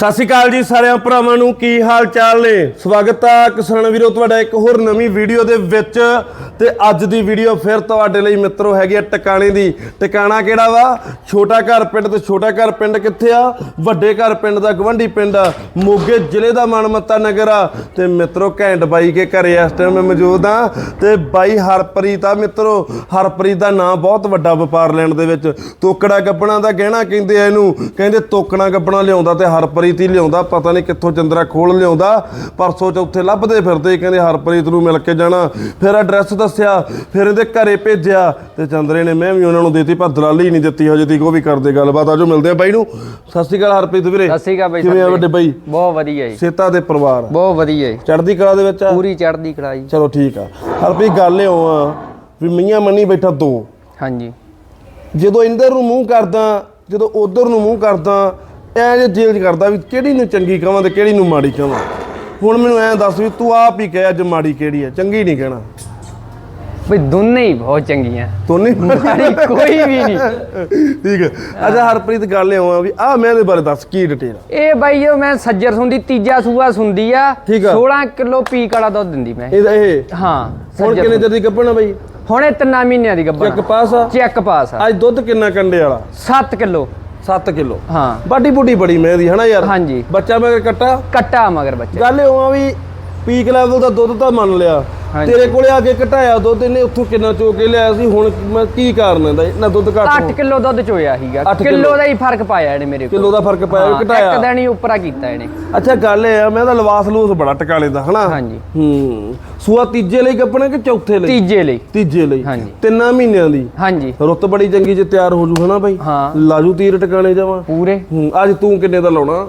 ਸਤਿ ਸ਼੍ਰੀ ਅਕਾਲ ਜੀ ਸਾਰਿਆਂ ਭਰਾਵਾਂ ਨੂੰ, ਕੀ ਹਾਲ ਚਾਲ ਨੇ? ਸਵਾਗਤ ਆ ਕਿਸਾਨ ਵੀਰੋ, ਤੁਹਾਡਾ ਇੱਕ ਹੋਰ ਨਵੀਂ ਵੀਡੀਓ ਦੇ ਵਿੱਚ। ਤੇ ਅੱਜ ਦੀ ਵੀਡੀਓ ਫਿਰ ਤੁਹਾਡੇ ਲਈ ਮਿੱਤਰੋ ਹੈਗੀ ਆ ਟਿਕਾਣੇ ਦੀ। ਟਿਕਾਣਾ ਕਿਹੜਾ ਵਾ? ਛੋਟਾ ਘਰ ਪਿੰਡ ਤੇ ਛੋਟਾ ਘਰ ਪਿੰਡ ਕਿੱਥੇ ਆ? ਵੱਡੇ ਘਰ ਪਿੰਡ ਦਾ ਗਵੰਡੀ ਪਿੰਡ ਆ ਮੋਗੇ ਜ਼ਿਲ੍ਹੇ ਦਾ ਮਨਮੱਤਾ ਨਗਰ ਆ। ਤੇ ਮਿੱਤਰੋ, ਘੈਂਟ ਬਾਈ ਕੇ ਘਰੇ ਇਸ ਟਾਈਮ ਮੈਂ ਮੌਜੂਦ ਆ। ਤੇ ਬਾਈ ਹਰਪ੍ਰੀਤ ਆ ਮਿੱਤਰੋ। ਹਰਪ੍ਰੀਤ ਦਾ ਨਾਂ ਬਹੁਤ ਵੱਡਾ ਵਪਾਰ ਲੈਣ ਦੇ ਵਿੱਚ। ਤੋਕੜਾ ਗੱਬਣਾ ਦਾ ਗਹਿਣਾ ਕਹਿੰਦੇ ਆ ਇਹਨੂੰ। ਕਹਿੰਦੇ ਤੋਕਣਾ ਗੱਬਣਾ ਲਿਆਉਂਦਾ ਤੇ ਹਰਪ੍ਰੀਤ ਹੀ ਲਿਆਉਂਦਾ ਪਤਾ ਨਹੀਂ ਕਿੱਥੋਂ ਚੰਦਰਾ ਖੋਲ ਲਿਆਉਂਦਾ ਪਰਸੋਂ ਚੌਥੇ ਲੱਭਦੇ ਫਿਰਦੇ ਕਹਿੰਦੇ ਹਰਪ੍ਰੀਤ ਨੂੰ ਮਿਲ ਕੇ ਜਾਣਾ। ਫਿਰ ਐਡਰੈਸ ਦੱਸਿਆ ਫਿਰ ਇਹਦੇ ਘਰੇ ਭੇਜਿਆ ਤੇ ਚੰਦਰੇ ਨੇ ਮੈਂ ਵੀ ਉਹਨਾਂ ਨੂੰ ਦੇਤੀ ਪਰ ਦਲਾਲੀ ਨਹੀਂ ਦਿੱਤੀ ਹਜੇ ਤੀਕ ਉਹ ਵੀ ਕਰਦੇ ਗੱਲਬਾਤ ਆਜੋ ਮਿਲਦੇ ਆ ਬਾਈ ਨੂੰ। ਸਤਿ ਸ਼੍ਰੀ ਅਕਾਲ ਹਰਪ੍ਰੀਤ ਵੀਰੇ। ਸਤਿ ਸ਼੍ਰੀ ਅਕਾਲ ਬਾਈ ਕਿਵੇਂ ਆ ਸਤਿ ਵੱਡੇ ਬਾਈ? ਬਹੁਤ ਵਧੀਆ ਜੀ। ਸੇਤਾ ਦੇ ਪਰਿਵਾਰ। ਬਹੁਤ ਵਧੀਆ ਜੀ। ਚੜ੍ਹਦੀ ਕਲਾ ਦੇ ਵਿੱਚ ਆ? ਪੂਰੀ ਚੜ੍ਹਦੀ ਕਲਾ ਜੀ। ਚਲੋ ਠੀਕ ਆ। ਹਰਪ੍ਰੀਤ ਗੱਲ ਇਉਂ ਆ ਵੀ ਮੀਆਂ ਮੰਨੀ ਬੈਠਾ ਦੋ। ਹਾਂਜੀ। ਜਦੋਂ ਇੰਦਰ ਨੂੰ ਮੂੰਹ ਕਰਦਾ ਜਦੋਂ ਉਧਰ ਨੂੰ ਮੂੰਹ ਕਰਦਾ ਐ ਜੇ ਜੇਲ੍ਹ 'ਚ ਕਰਦਾ ਵੀ ਕਿਹੜੀ ਨੂੰ ਚੰਗੀ ਕਹਾਂ ਤੇ ਕਿਹੜੀ ਨੂੰ ਮਾੜੀ ਕਹਾਂ ਹੁਣ ਮੈਨੂੰ ਐਂ ਦੱਸ ਵੀ ਤੂੰ ਆਪ ਹੀ ਕਹਿ ਅੱਜ ਮਾੜੀ ਕਿਹੜੀ ਹੈ ਚੰਗੀ ਨਹੀਂ ਕਹਿਣਾ। ਬਈ ਦੋਨੇ ਹੀ ਬਹੁਤ ਚੰਗੀਆਂ। ਨਹੀਂ ਮਾੜੀ ਕੋਈ ਵੀ ਨਹੀਂ। ਠੀਕ ਹੈ। ਅੱਛਾ ਹਰਪ੍ਰੀਤ ਗੱਲ ਇਉਂ ਆ ਵੀ ਆ ਮੈਂ ਇਹਦੇ ਬਾਰੇ ਦੱਸ ਕੀ ਡਿਟੇਲ ਇਹ ਬਾਈ ਜੋ ਮੈਂ ਸੱਜਰ ਸੁੰਦੀ ਤੀਜਾ ਸੂਆ ਸੁੰਦੀ ਆ ਠੀਕ ਆ। 16 ਕਿਲੋ ਪੀਕ ਵਾਲਾ ਦੁੱਧ ਦਿੰਦੀ ਮੈਂ। ਇਹਦਾ ਇਹ? ਹਾਂ ਹੁਣ ਸੱਜਰ ਕਿੰਨੇ ਚਿਰ ਦੀ ਕੱਪਣਾ ਬਈ? ਹੁਣ ਇਹ ਤਿੰਨਾਂ ਮਹੀਨਿਆਂ ਦੀ ਚੱਕ ਗੱਬਾ ਪਾਸ ਆ? ਚੈੱਕ ਪਾਸ ਆ। ਅੱਜ ਦੁੱਧ ਕਿੰਨਾ ਕੰਡੇ ਵਾਲਾ? 7 ਕਿਲੋ। 7 ਕਿਲੋ। ਹਾਂ। ਬਾਡੀ ਬੁੱਡੀ ਬੜੀ ਮੈਂ ਦੀ ਹਨਾ ਯਾਰ? ਹਾਂਜੀ। ਬੱਚਾ ਮੈਂ ਕੱਟਾ? ਕੱਟਾ ਮਗਰ ਬੱਚਾ। ਗੱਲ ਆ ਵੀ ਪੀਕ ਲੈਵਲ ਦਾ ਦੁੱਧ ਤਾਂ ਮੰਨ ਲਿਆ। ਤੇਰੇ ਕੋਲੇ ਆ ਕੇ ਘਟਾਇਆ ਦੁੱਧ ਇਹਨੇ ਉੱਥੋਂ ਕਿੰਨਾ ਚੋ ਕੇ ਲਿਆਇਆ ਸੀ? ਹੁਣ ਮੈਂ ਕੀ ਕਾਰਨ ਇਹਦਾ ਇਹਨਾਂ ਦੁੱਧ ਘੱਟ 8 ਕਿਲੋ ਦੁੱਧ ਚੋਇਆ ਸੀਗਾ। ਕਿੱਲੋ। ਦਾ ਹੀ ਫ਼ਰਕ ਪਾਇਆ ਇਹਨੇ ਮੇਰੇ ਕੋਲ। ਕਿਲੋ ਦਾ ਫ਼ਰਕ ਪਾਇਆ ਵੀ ਇੱਕ ਘਟਾਇਆ ਦਿਨ ਹੀ ਉੱਪਰਾ ਕੀਤਾ ਇਹਨੇ। ਅੱਛਾ ਗੱਲ ਇਹ ਆ ਮੈਂ ਇਹਦਾ ਲਵਾਸ ਲੂਸ ਬੜਾ ਟਕਾ ਲੈਂਦਾ ਹਨਾ? ਹਾਂਜੀ। ਹੂੰ। ਸੂਆ ਤੀਜੇ ਲਈ ਕੱਪਣਾ ਕਿ ਚੌਥੇ ਲਈ? ਤੀਜੇ ਲਈ। ਤੀਜੇ ਲਈ। ਹਾਂਜੀ। ਤਿੰਨਾਂ ਮਹੀਨਿਆਂ ਦੀ। ਹਾਂਜੀ। ਰੁੱਤ ਬੜੀ ਚੰਗੀ ਜੇ ਤਿਆਰ ਹੋ ਜੂ ਹਨਾ ਬਾਈ? ਲਾਜੂ ਤੀਰ ਟਿਕਾਣੇ ਜਾਵਾਂ। ਪੂਰੇ। ਹੂੰ ਅੱਜ ਤੂੰ ਕਿੰਨੇ ਦਾ ਲਾਉਣਾ?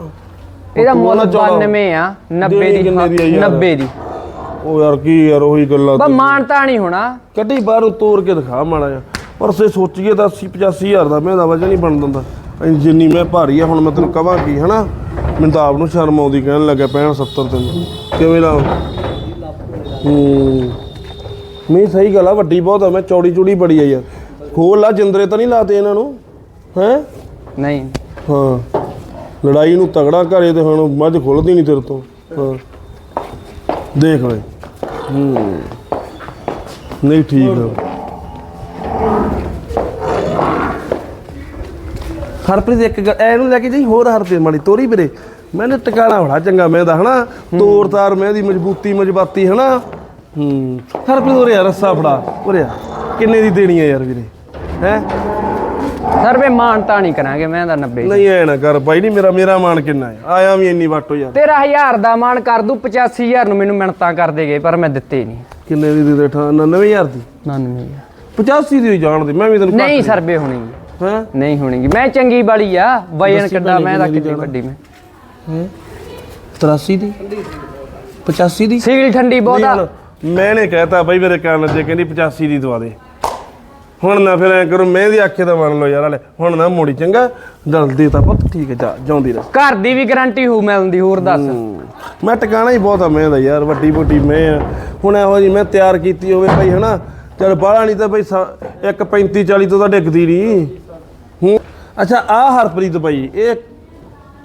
ਇਹਦਾ ਮੁੱਲ ਨਾ ਚੌਦਾਂ। 92 ਆ 90 ਦੇਣੀ ਦੀ ਕਿੰਨੇ ਦੀ ਆ ਯਾਰ? 90 ਦੀ। ਉਹ ਯਾਰ ਕੀ ਯਾਰ ਉਹੀ ਗੱਲਾਂ ਬਸ ਮਾਨਤਾ ਨਹੀਂ ਹੋਣਾ। ਕੱਢੀ ਬਾਹਰੋਂ ਤੋੜ ਕੇ ਦਿਖਾ ਮਾੜਾ ਜਿਹਾ। ਪਰ ਸੇ ਸੋਚੀਏ ਤਾਂ 80 85000 ਦਾ ਮੈਂ ਦਾ ਵਜਨ ਨਹੀਂ ਬਣ ਦਿੰਦਾ। ਜਿੰਨੀ ਮੈਂ ਭਾਰੀ ਆ ਹੁਣ ਮੈਂ ਤੈਨੂੰ ਕਵਾਂ ਕੀ ਹਨਾ? ਮੈਨੂੰ ਤਾਂ ਆਪ ਨੂੰ ਸ਼ਰਮ ਆਉਂਦੀ ਕਹਿਣ ਲੱਗਾ 65 70 ਤੈਨੂੰ। ਕਿਵੇਂ ਲਾ? ਹੂੰ। ਨਹੀਂ ਸਹੀ ਗੱਲ ਆ ਵੱਡੀ ਬਹੁਤ ਆ ਮੈਂ ਚੌੜੀ ਚੂੜੀ ਬੜੀ ਆ ਯਾਰ। ਖੋਲ ਲਾ ਜਿੰਦਰੇ ਤਾਂ ਨਹੀਂ ਲਾਤੇ ਇਹਨਾਂ ਨੂੰ? ਹੈ? ਨਹੀਂ। ਹਾਂ। ਲੜਾਈ ਨੂੰ ਤਗੜਾ ਘਰੇ ਤੇ ਹੁਣ ਮੱਝ ਖੁੱਲਦੀ ਨਹੀਂ ਤੇਰੇ ਤੋਂ। ਹਾਂ। ਦੇਖ ਵੇ ਹੂੰ। ਨਹੀਂ ਠੀਕ। ਆ ਹਰਪ੍ਰੀਤ, ਇੱਕ ਗੱਲ- ਇਹਨੂੰ ਲੈ ਕੇ ਜਾਈ, ਹੋਰ ਹਰਪ੍ਰੀਤ ਮਾੜੀ, ਤੋਰੀ ਵੀਰੇ। ਮੈਨੇ ਟਿਕਾਣਾ ਬੜਾ ਚੰਗਾ, ਮੈਂ ਦਾ ਹਨਾ, ਤੋਰ ਤਾਰ, ਮੈਂ ਦੀ ਮਜ਼ਬੂਤੀ, ਮਜਬਾਤੀ, ਹਨਾ। ਹੂੰ। ਹਰਪ੍ਰੀਤ, ਉਰੇ ਆ, ਰੱਸਾ ਫੜਾ। ਉਰੇ ਆ। ਕਿੰਨੇ ਦੀ ਦੇਣੀ ਆ ਯਾਰ ਵੀਰੇ? ਹੈ? ਸਰ ਵੇ ਮਾਨਤਾ ਨਹੀਂ ਕਰਾਂਗੇ ਮੈਂ ਦਾ 90 ਨਹੀਂ ਐ ਨਾ ਕਰ ਬਾਈ ਨਹੀਂ ਮੇਰਾ ਮੇਰਾ ਮਾਨ ਕਿੰਨਾ ਹੈ ਆਇਆ ਵੀ ਇੰਨੀ ਵਾਟੋ ਯਾਰ ਤੇਰਾ ਦਾ ਮਾਨ ਕਰ ਦੂ 85000 ਨੂੰ ਮੈਨੂੰ ਮਿਹਨਤਾਂ ਕਰਦੇ ਗਏ ਪਰ ਮੈਂ ਦਿੱਤੇ ਨਹੀਂ। ਕਿੰਨੇ ਦੀ ਦੇ ਠਾ 99000 ਦੀ? 99 85 ਦੀ ਹੋਈ ਜਾਣਦੀ ਮੈਂ ਵੀ ਤੈਨੂੰ ਨਹੀਂ ਸਰ ਵੇ ਹੋਣੀ। ਹੈ? ਨਹੀਂ ਹੋਣੀਗੀ। ਮੈਂ ਚੰਗੀ ਵਾਲੀ ਆ ਵਜਨ ਕਿੱਡਾ ਮੈਂ ਦਾ ਕਿੰਨੇ ਦੀ ਵੱਡੀ ਮੈਂ। 83 ਦੀ? 85 ਦੀ? ਸੀਲ ਠੰਡੀ ਬਹੁਤ ਆ। ਮੈਨੇ ਕਹਿਤਾ ਬਾਈ ਮੇਰੇ ਕੰਨ 'ਚ ਕਹਿੰਦੀ 85 ਦੀ ਦਵਾ ਦੇ। ਹੁਣ ਨਾ ਫਿਰ ਐ ਕਰੋ ਮੈਂ ਦੀ ਆਖੇ ਤਾਂ ਮੰਨ ਲਓ ਯਾਰ ਹਲੇ। ਹੁਣ ਨਾ ਮੋੜੀ ਚੰਗਾ? ਜਲਦੀ ਤਾਂ ਪੁੱਤ ਠੀਕ ਹੈ ਜਾ ਜਾਉਂਦੀ ਰਹਿ। ਘਰ ਦੀ ਵੀ ਗਾਰੰਟੀ ਹੋ ਮਿਲਦੀ ਹੋਰ ਦੱਸ। ਮੈਂ ਟਿਕਾਣਾ ਹੀ ਬਹੁਤ ਆ ਮੈਂ ਦਾ ਯਾਰ ਵੱਡੀ ਵੱਡੀ ਮੈਂ ਆ। ਹੁਣ ਇਹੋ ਜੀ ਮੈਂ ਤਿਆਰ ਕੀਤੀ ਹੋਵੇ ਭਾਈ ਹਨਾ? ਚਲ ਬਾਹਲਾ ਨਹੀਂ ਤਾਂ ਭਾਈ ਸਾ- ਇੱਕ 35 40 ਤੋਂ ਤਾਂ ਡਿੱਗਦੀ ਨਹੀਂ ਹੂੰ। ਅੱਛਾ ਆ ਹਰਪ੍ਰੀਤ ਭਾਈ ਇਹ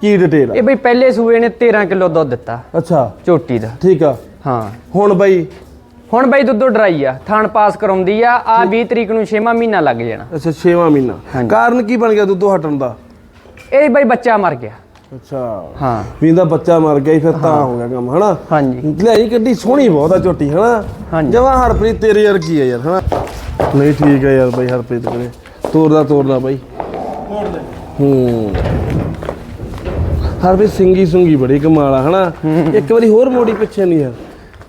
ਕੀ ਡਿਟੇਲ ਇਹ ਬਈ ਪਹਿਲੇ ਸੂਏ ਨੇ 13 ਕਿਲੋ ਦੁੱਧ ਦਿੱਤਾ। ਅੱਛਾ। ਝੋਟੀ ਦਾ। ਠੀਕ ਆ। ਹਾਂ। ਹੁਣ ਬਾਈ ਹੁਣ ਬਈ ਦੁੱਧੋ ਡਰਾਈ ਆ ਥਣ ਪਾਸ ਕਰਾਉਂਦੀ ਆ ਆ 20 ਤਰੀਕ ਨੂੰ 6ਵਾਂ ਮਹੀਨਾ ਲੱਗ ਜਾਣਾ। ਅੱਛਾ 6ਵਾਂ ਮਹੀਨਾ। ਕਾਰਨ ਕੀ ਬਣ ਗਿਆ ਦੁੱਧੋਂ ਹਟਣ ਦਾ? ਇਹ ਬਈ ਬੱਚਾ ਮਰ ਗਿਆ। ਅੱਛਾ। ਹਾਂ। ਵੀ ਇਹਦਾ ਬੱਚਾ ਮਰ ਗਿਆ ਫਿਰ ਤਾਂ ਹੋ। ਗਿਆ ਕੰਮ ਹਨਾ? ਹਾਂਜੀ। ਲਿਆਈ ਕਿੱਡੀ ਸੋਹਣੀ ਬਹੁਤ ਆ ਝੋਟੀ ਹਨਾ। ਜਮਾ ਹਰਪ੍ਰੀਤ ਤੇਰੇ ਵਰਗੀ ਆ ਯਾਰ ਹਨਾ? ਨਹੀਂ ਠੀਕ ਆ ਯਾਰ ਬਾਈ ਹਰਪ੍ਰੀਤ ਕੋਲੇ ਤੋਰਦਾ ਤੋਰਦਾ ਬਾਈ। ਹੂੰ। ਹਰਪ੍ਰੀਤ ਸਿੰਗੀ ਸੁੰਗੀ ਬੜੀ ਕਮਾਲ ਆ ਹਨਾ? ਇੱਕ ਵਾਰੀ ਹੋਰ ਮੋੜੀ ਪਿੱਛੇ ਨਹੀਂ ਯਾਰ।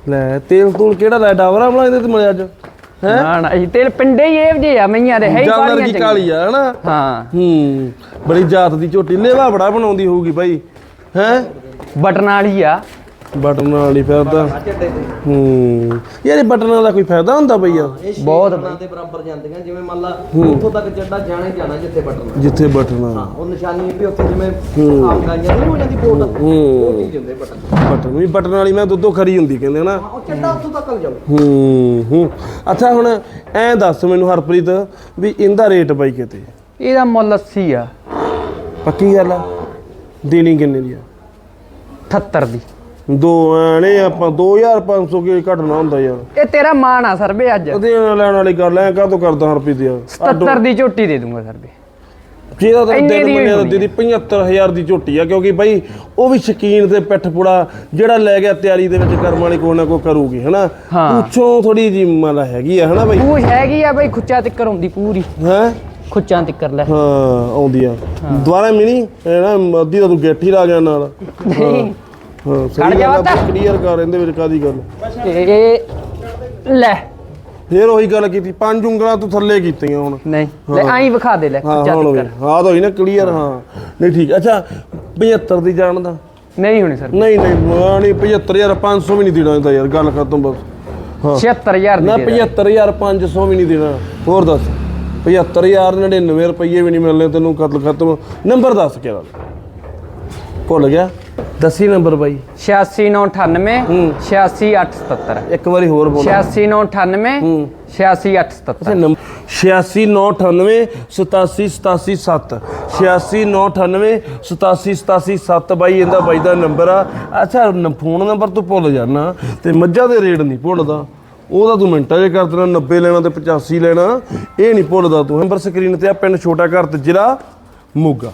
ਲੈ ਤੇਲ ਤੂਲ ਕਿਹੜਾ ਲੈ ਡਾਵਰਾ ਬਣਾ ਇਹਦੇ ਤੇ ਮਿਲਿਆ ਅੱਜ? ਹੈ? ਨਾ ਨਾ ਇਹ ਤੇਲ ਪਿੰਡੇ ਹੀ ਇਹ ਜੇ ਆ ਮਈਆਂ ਦੇ ਹੈ ਹੀ ਜਾਨਰ ਚੰਗੀਆਂ। ਕਾਲੀ ਆ ਹਨਾ? ਹਾਂ। ਹੂੰ ਬੜੀ ਜਾਤ ਦੀ ਝੋਟੀ ਲੇਵਾ ਬੜਾ ਬਣਾਉਂਦੀ ਹੋਊਗੀ ਬਾਈ ਹੈ? ਬਟਨ ਵਾਲੀ ਆ। ਬਟਨ ਨਾਲ ਹੀ ਫਿਰਦਾ। ਹੂੰ। ਯਾਰ ਇਹ ਬਟਨਾਂ ਦਾ ਕੋਈ ਫਾਇਦਾ ਹੁੰਦਾ ਬਈ ਯਾਰ? ਬਹੁਤ ਦੇ ਬਰਾਬਰ ਜਾਂਦੀਆਂ ਜਿਵੇਂ ਮੰਨ ਲਾ ਉੱਥੋਂ ਤੱਕ ਚੱਡਾ ਜਾਣਾ ਹੀ ਜਾਣਾ ਜਿੱਥੇ ਬਟਨ ਜਿੱਥੇ ਬਟਨ ਆ ਉਹ ਨਿਸ਼ਾਨੀ ਵੀ ਉੱਥੇ ਜਿਵੇਂ ਆਮ ਗਾਈਆਂ ਨਹੀਂ ਹੋ ਜਾਂਦੀ ਬੋਟ ਉਹ ਚੀਜ਼ ਹੁੰਦੇ ਬਟਨ। ਬਟਨ ਵੀ ਬਟਨ ਵਾਲੀ ਮੈਂ ਦੁੱਧੋਂ ਖਰੀ ਹੁੰਦੀ ਕਹਿੰਦੇ ਨਾ ਉਹ ਚੱਡਾ ਉੱਥੋਂ ਤੱਕ ਜਾਊ। ਹੂੰ ਹੂੰ। ਅੱਛਾ ਹੁਣ ਐਂ ਦੱਸ ਮੈਨੂੰ ਹਰਪ੍ਰੀਤ ਵੀ ਇਹਦਾ ਰੇਟ ਬਾਈ ਕਿਤੇ? ਇਹਦਾ ਮੁੱਲ 80 ਆ। ਪੱਕੀ ਗੱਲ ਆ? ਦੇਣੀ ਕਿੰਨੇ ਦੀ ਆ? 78 ਦੀ। ਦੋ ਐਣੇ ਆਪਾਂ 2500 ਕੀ ਘਟਣਾ ਹੁੰਦਾ ਯਾਰ। ਇਹ ਤੇਰਾ ਮਾਣ ਆ ਸਰਬੇ ਅੱਜ। ਕਦੇ ਲੈਣ ਵਾਲੀ ਗੱਲ ਐ ਕਾਹ ਤੋਂ ਕਰਦਾ ਰੁਪਏ ਦੀ 77 ਦੀ ਝੋਟੀ ਦੇ ਦੂੰਗਾ ਸਰਬੇ। ਜਿਹਦਾ ਤਾਂ ਦਿਨ ਦੀ ਮੰਨਿਆ ਤਾਂ ਦੀਦੀ 75000 ਦੀ ਝੋਟੀ ਆ ਕਿਉਂਕਿ ਬਾਈ ਉਹ ਵੀ ਸ਼ਕੀਨ ਤੇ ਪਿੱਠ ਪੁੜਾ ਜਿਹੜਾ ਲੈ ਗਿਆ ਤਿਆਰੀ ਦੇ ਵਿੱਚ ਕਰਮ ਵਾਲੀ ਕੋਈ ਨਾ ਕੋਈ ਕਰੂਗੀ ਹਨਾ? ਹਾਂ। ਪੁੱਛੋਂ ਥੋੜੀ ਜੀ ਮਲਾ ਹੈਗੀ ਆ ਹਨਾ ਬਾਈ? ਪੂਛ ਹੈਗੀ ਆ ਬਈ ਖੁੱਚਾ ਤਿੱਕਰ ਆਉਂਦੀ ਪੂਰੀ। ਹੈ? ਖੁੱਚਾਂ ਤਿੱਕਰ ਲੈ। ਹਾਂ ਆਉਂਦੀ ਆ। ਦੁਬਾਰਾ ਮਿਣੀ ਇਹ ਨਾ ਅੱਧੀ ਤਾਂ ਤੂੰ ਗੇਠੀ ਲਾ ਗਿਆ ਨਾਲ। ਨਹੀਂ। ਹਾਂ ਖੜ ਸਹੀ ਜਾ ਗੱਲ ਵਾ ਤਾਂ। ਕਲੀਅਰ ਕਰ ਇਹਦੇ ਵਿੱਚ ਕਾਦੀ ਗੱਲ। ਇਹ ਲੈ। ਫੇਰ ਉਹੀ ਗੱਲ ਕੀਤੀ ਪੰਜ ਉਂਗਲਾਂ ਤੂੰ ਥੱਲੇ ਕੀਤੀਆਂ ਹੁਣ। ਨਹੀਂ ਲੈ ਆਈ ਵਿਖਾ ਦੇ ਲੈ ਹਾਂ ਖੁੱਚਾ ਹੁਣ ਹੋਈ ਤਿੱਕਰ ਹਾਂ ਤਾਂ ਹੋਈ ਨਾ ਕਲੀਅਰ ਹਾਂ। ਨਹੀਂ ਠੀਕ। ਅੱਛਾ 75 ਦੀ ਜਾਣਦਾ ਨਹੀਂ ਹੋਣੀ ਸਰ। ਨਹੀਂ ਨਹੀਂ ਮੈਂ ਨਹੀਂ 75500 ਵੀ ਨਹੀਂ ਦੇਣਾ ਯਾਰ ਗੱਲ ਖਤਮ ਬਸ। ਹਾਂ। 76000 ਨਾ ਦੀ ਦੇ ਦੇ। 75500 ਵੀ ਨਹੀਂ ਦੇਣਾ। ਹੋਰ ਦੱਸ। 75099 ਰੁਪਏ ਵੀ ਨਹੀਂ ਮਿਲਨੇ ਤੈਨੂੰ ਕਤਲ ਖਤਮ। ਨੰਬਰ ਦੱਸ ਕਿਹੜਾ? ਭੁੱਲ ਗਿਆ? ਦੱਸੀ ਨੰਬਰ ਬਾਈ। 86998 ਹੂੰ। 86877 ਇੱਕ ਵਾਰੀ ਹੋਰ ਬੋਲ। 86998 ਹੂੰ। 86877 ਨੰਬਰ 86998 87787 86998 87787 ਬਾਈ ਇਹਦਾ ਬਾਈ ਦਾ ਨੰਬਰ ਆ। ਅੱਛਾ ਫੋਨ ਨੰਬਰ ਤੂੰ ਭੁੱਲ ਜਾਣਾ ਤੇ ਮੱਝਾਂ ਦੇ ਰੇਟ ਨਹੀਂ ਭੁੱਲਦਾ। ਉਹਦਾ ਤੂੰ ਮਿੰਟਾਂ 'ਚ ਕਰ ਦੇਣਾ 90 ਲੈਣਾ ਤੇ 85 ਲੈਣਾ। ਇਹ ਨਹੀਂ ਭੁੱਲਦਾ ਤੂੰ। ਨੰਬਰ ਸਕਰੀਨ ਤੇ ਆ ਪਿੰਡ ਛੋਟਾ ਘਰ ਤੇ ਜ਼ਿਲ੍ਹਾ ਮੋਗਾ।